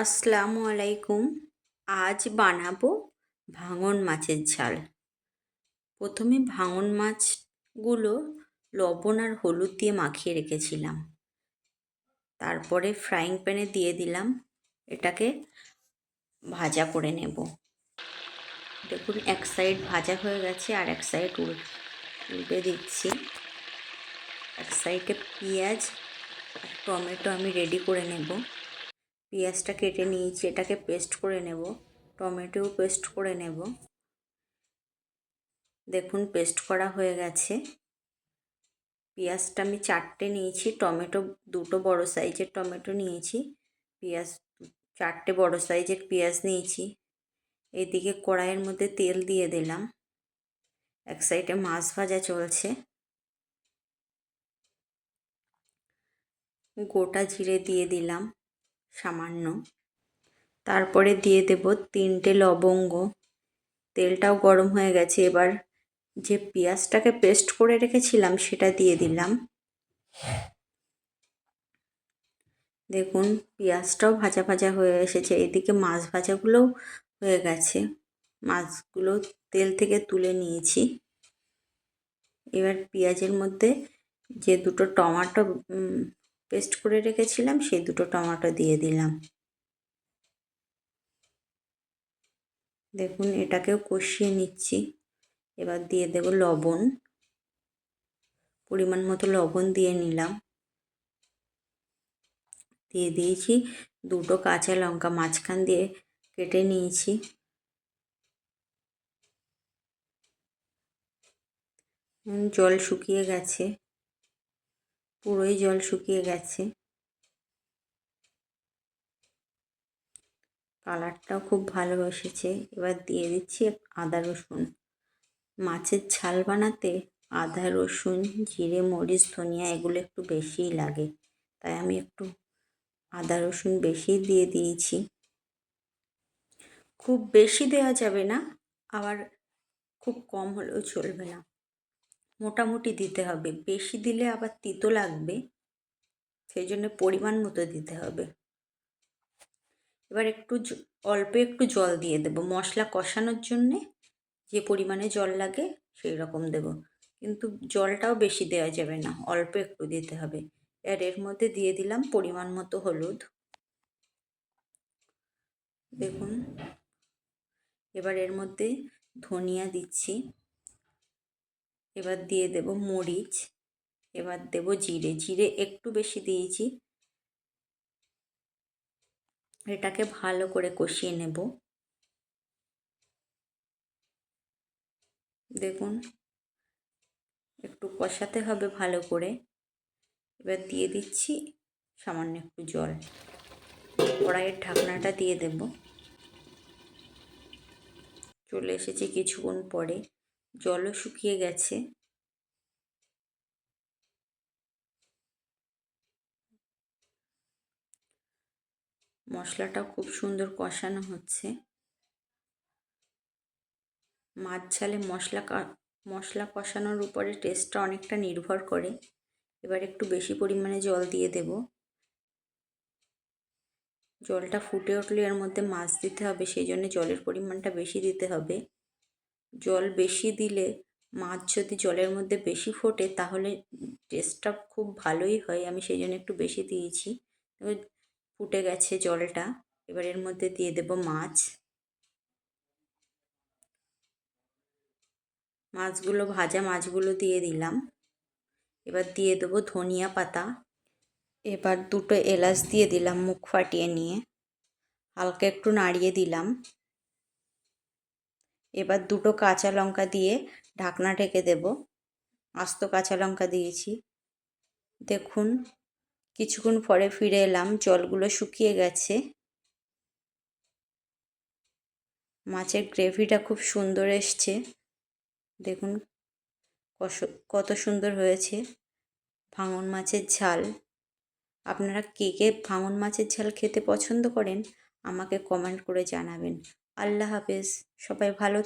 আসসালামু আলাইকুম। আজ বানাবো ভাঙন মাছের ঝাল। প্রথমে ভাঙন মাছগুলো লবণ আর হলুদ দিয়ে মাখিয়ে রেখেছিলাম। তারপরে ফ্রাইং প্যানে দিয়ে দিলাম। এটাকে ভাজা করে নেব। দেখুন, এক সাইড ভাজা হয়ে গেছে আর এক সাইড উল্টে দিচ্ছি। এক সাইডে পেঁয়াজ টমেটো আমি রেডি করে নেব। পেঁয়াজটা কেটে নিয়েছি, এটাকে পেস্ট করে নেব, টমেটোও পেস্ট করে নেব। দেখুন পেস্ট করা হয়ে গেছে। পেঁয়াজটা আমি চারটে নিয়েছি, টমেটো দুটো বড় সাইজের টমেটো নিয়েছি, পেঁয়াজ চারটে বড় সাইজের পেঁয়াজ নিয়েছি। এদিকে কড়াইয়ের মধ্যে তেল দিয়ে দিলাম। এক সাইডে মাছ ভাজা চলছে। গোটা জিরে দিয়ে দিলাম। সামান্য। তারপরে দিয়ে দেব তিনটে লবঙ্গ। তেলটাও গরম হয়ে গেছে। এবার যে পেঁয়াজটাকে পেস্ট করে রেখেছিলাম, সেটা দিয়ে দিলাম। দেখুন, পেঁয়াজটাও ভাজা ভাজা হয়ে এসেছে। এদিকে মাছ ভাজাগুলোও হয়ে গেছে। মাছগুলো তেল থেকে তুলে নিয়েছি। এবার পেঁয়াজের মধ্যে যে দুটো টমাটো পেস্ট করে রেখেছিলাম, সেই দুটো টমেটো দিয়ে দিলাম। দেখুন, এটাকেও কষিয়ে নিচ্ছি। এবার দিয়ে দেব লবণ। পরিমাণ মতো লবণ দিয়ে নিলাম। দিয়ে দিয়েছি দুটো কাঁচা লঙ্কা মাঝখান দিয়ে কেটে নিয়েছি। জল শুকিয়ে গেছে। পুরোই জল শুকিয়ে গেছে। কালারটাও খুব ভালো এসেছে। এবার দিয়ে দিচ্ছি আদা রসুন। মাছের ছাল বানাতে আদা, রসুন, জিরে, মরিচ, ধনিয়া এগুলো একটু বেশিই লাগে। তাই আমি একটু আদা, রসুন বেশি দিয়ে দিয়েছি। খুব বেশি দেওয়া যাবে না, আবার খুব কম হলেও চলবে না। মোটামুটি দিতে হবে। বেশি দিলে আবার তিতো লাগবে। সেই জন্য পরিমাণ মতো দিতে হবে। এবার একটু অল্প একটু জল দিয়ে দেব। মশলা কষানোর জন্যে যে পরিমাণে জল লাগে সেই রকম দেব। কিন্তু জলটাও বেশি দেওয়া যাবে না, অল্প একটু দিতে হবে। এর এর মধ্যে দিয়ে দিলাম পরিমাণ মতো হলুদ। দেখুন, এবার এর মধ্যে ধনিয়া দিচ্ছি। এবার দিয়ে দেব মরিচ, এবার দেব জিরে। জিরে একটু বেশি দিয়েছি। এটাকে ভালো করে কষিয়ে নেব। দেখুন, একটু কষাতে হবে ভালো করে। এবার দিয়ে দিচ্ছি সামান্য একটু জল। কড়াইয়ের ঢাকনাটা দিয়ে দেব। চলে এসেছি কিছুক্ষণ পরে। জলও শুকিয়ে গেছে। মশলাটা খুব সুন্দর কষানো হচ্ছে। মাছ ঝালে মশলা মশলা কষানোর উপরে টেস্টটা অনেকটা নির্ভর করে। এবার একটু বেশি পরিমাণে জল দিয়ে দেব। জলটা ফুটে উঠলে এর মধ্যে মাছ দিতে হবে, সেই জন্য জলের পরিমাণটা বেশি দিতে হবে। জল বেশি দিলে, মাছ যদি জলের মধ্যে বেশি ফোটে, তাহলে টেস্টটা খুব ভালোই হয়। আমি সেই জন্য একটু বেশি দিয়েছি। ফুটে গেছে জলটা। এবার এর মধ্যে দিয়ে দেব মাছ। মাছগুলো, ভাজা মাছগুলো দিয়ে দিলাম। এবার দিয়ে দেবো ধনিয়া পাতা। এবার দুটো এলাচ দিয়ে দিলাম মুখ ফাটিয়ে নিয়ে। হালকা একটু নাড়িয়ে দিলাম। এবার দুটো কাঁচা লঙ্কা দিয়ে ঢাকনা ঢেকে দেব। আস্ত কাঁচা লঙ্কা দিয়েছি। দেখুন, কিছুক্ষণ পরে ফিরে এলাম, জলগুলো শুকিয়ে গেছে। মাছের গ্রেভিটা খুব সুন্দর এসছে। দেখুন কত সুন্দর হয়েছে ভাঙন মাছের ঝাল। আপনারা কে কে ভাঙন মাছের ঝাল খেতে পছন্দ করেন, আমাকে কমেন্ট করে জানাবেন। আল্লাহ হাফেজ, সবাই ভালো